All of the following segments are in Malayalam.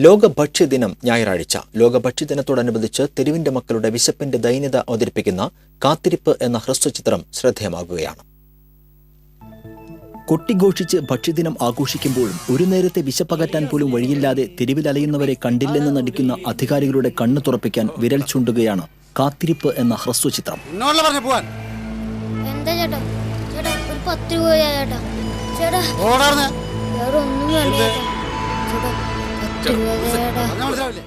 ലോക ഭക്ഷ്യദിനം ഞായറാഴ്ച. ലോക ഭക്ഷ്യദിനത്തോടനുബന്ധിച്ച് തെരുവിന്റെ മക്കളുടെ വിശപ്പിന്റെ ദൈന്യത അവതരിപ്പിക്കുന്ന കാത്തിരിപ്പ് എന്ന ഹ്രസ്വചിത്രം ശ്രദ്ധേയമാകുകയാണ്. കൊട്ടിഘോഷിച്ച് ഭക്ഷ്യദിനം ആഘോഷിക്കുമ്പോഴും ഒരു നേരത്തെ വിശപ്പകറ്റാൻ പോലും വഴിയില്ലാതെ തെരുവിലലയുന്നവരെ കണ്ടില്ലെന്ന് നടിക്കുന്ന അധികാരികളുടെ കണ്ണു തുറപ്പിക്കാൻ വിരൽ ചൂണ്ടുകയാണ് കാത്തിരിപ്പ് എന്ന ഹ്രസ്വചിത്രം. എന്നോടല്ല പറഞ്ഞു പോവാൻ? എന്താ ചേട്ടാ? ചേട്ടാ ഒരു പത്ത് രൂപ ചേട്ടാ. ചേട്ടാ. ഓടാർന്ന്. വേറെ ഒന്നും വേണ്ട ചേട്ടാ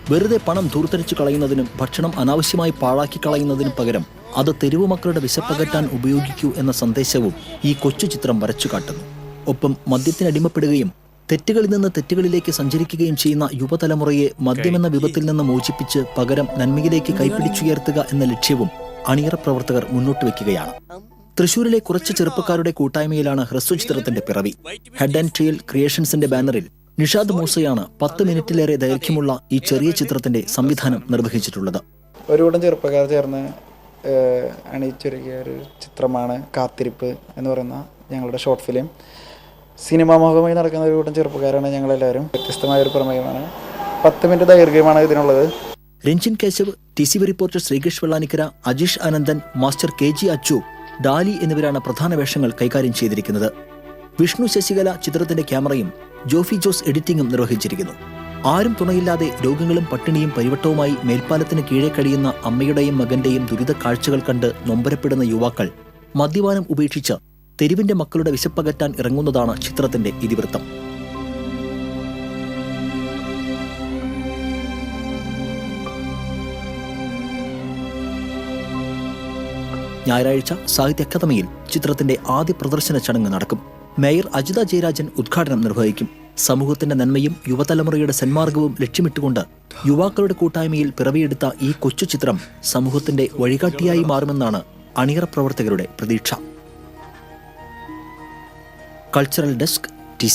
വെറുതെ പണം ദൂർത്തരിച്ചു കളയുന്നതിനും ഭക്ഷണം അനാവശ്യമായി പാഴാക്കി കളയുന്നതിനും പകരം അത് തെരുവു മക്കളുടെ വിശപ്പകറ്റാൻ ഉപയോഗിക്കൂ എന്ന സന്ദേശവും ഈ കൊച്ചു ചിത്രം വരച്ചു കാട്ടുന്നു. ഒപ്പം മദ്യത്തിനടിമപ്പെടുകയും തെറ്റുകളിൽ നിന്ന് തെറ്റുകളിലേക്ക് സഞ്ചരിക്കുകയും ചെയ്യുന്ന യുവതലമുറയെ മദ്യമെന്ന വിപത്തിൽ നിന്ന് മോചിപ്പിച്ച് പകരം നന്മയിലേക്ക് കൈപ്പിടിച്ചുയർത്തുക എന്ന ലക്ഷ്യവും അണിയറ പ്രവർത്തകർ മുന്നോട്ട് വെക്കുകയാണ് തൃശൂരിലെ കുറച്ച് ചെറുപ്പക്കാരുടെ കൂട്ടായ്മയിലാണ് ഹ്രസ്വചിത്രത്തിന്റെ പിറവി. ഹെഡ് ആൻഡ് ട്രിയൽ ക്രിയേഷൻസിന്റെ ബാനറിൽ നിഷാദ് മൂസയാണ് പത്ത് മിനിറ്റിലേറെ ദൈർഘ്യമുള്ള ഈ ചെറിയ ചിത്രത്തിന്റെ സംവിധാനം നിർവഹിച്ചിട്ടുള്ളത്. ഒരു കൂട്ടം ചെറുപ്പക്കാർ ചേർന്ന് അണിയിച്ചൊരുക്കിയ ഒരു ചിത്രമാണ് കാത്തിരിപ്പ് എന്ന് പറയുന്ന ഞങ്ങളുടെ ഷോർട്ട് ഫിലിം. സിനിമാ മുഖമായി നടക്കുന്ന ഒരു കൂട്ടം ചെറുപ്പക്കാരാണ് ഞങ്ങളെല്ലാവരും. വ്യത്യസ്തമായ ഒരു പ്രമേയമാണ്. പത്ത് മിനിറ്റ് ദൈർഘ്യമാണ് ഇതിനുള്ളത്. Ranjin Keshav T C V reporter Sreekesh Vellanikkara Ajeesh Anandan master K G Achu Dali എന്നിവരാണ് പ്രധാന വേഷങ്ങൾ കൈകാര്യം ചെയ്തിരിക്കുന്നത്. വിഷ്ണു ശശികല ചിത്രത്തിന്റെ ക്യാമറയും ജോഫി ജോസ് എഡിറ്റിംഗും നിർവഹിച്ചിരിക്കുന്നു. ആരും തുണയില്ലാതെ രോഗങ്ങളും പട്ടിണിയും പരിവട്ടവുമായി മേൽപ്പാലത്തിന് കീഴെ കഴിയുന്ന അമ്മയുടെയും മകന്റെയും ദുരിത കാഴ്ചകൾ കണ്ട് നൊമ്പരപ്പെടുന്ന യുവാക്കൾ മദ്യപാനം ഉപേക്ഷിച്ച് തെരുവിന്റെ മക്കളുടെ വിശപ്പകറ്റാൻ ഇറങ്ങുന്നതാണ് ചിത്രത്തിന്റെ ഇതിവൃത്തം. ഞായറാഴ്ച സാഹിത്യ അക്കാദമിയിൽ ചിത്രത്തിന്റെ ആദ്യ പ്രദർശന ചടങ്ങ് നടക്കും. മേയർ അജിത ജയരാജൻ ഉദ്ഘാടനം നിർവഹിക്കും. സമൂഹത്തിന്റെ നന്മയും യുവതലമുറയുടെ സന്മാർഗവും ലക്ഷ്യമിട്ടുകൊണ്ട് യുവാക്കളുടെ കൂട്ടായ്മയിൽ പിറവിയെടുത്ത ഈ കൊച്ചു ചിത്രം സമൂഹത്തിന്റെ വഴികാട്ടിയായി മാറുമെന്നാണ് അണിയറ പ്രവർത്തകരുടെ പ്രതീക്ഷ. Cultural desk T